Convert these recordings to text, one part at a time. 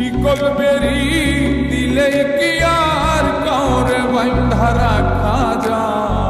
শিকল বেরি দিলে কি আর কাউরে বাইন্ধা রাখা যায়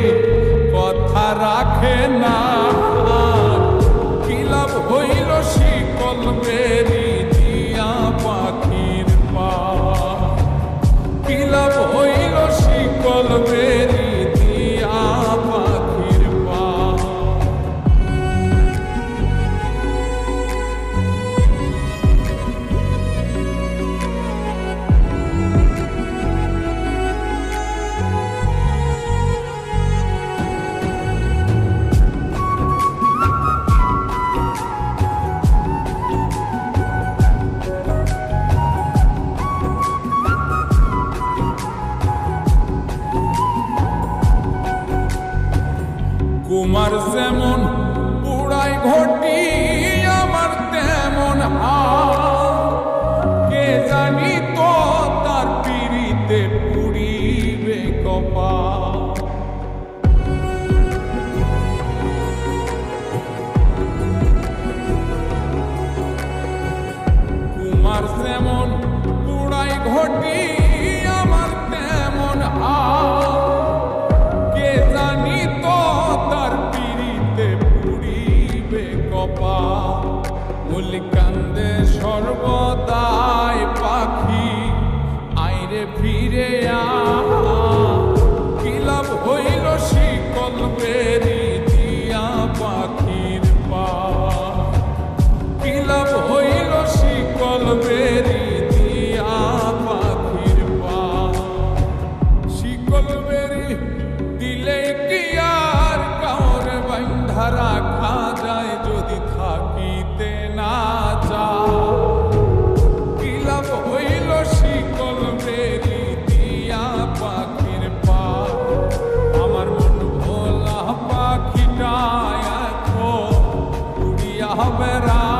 কুমার সেমন পুরাই ঘটি আমার তেমন কে জানি তো তার পিড়িতে পুরিবে কপা haverá.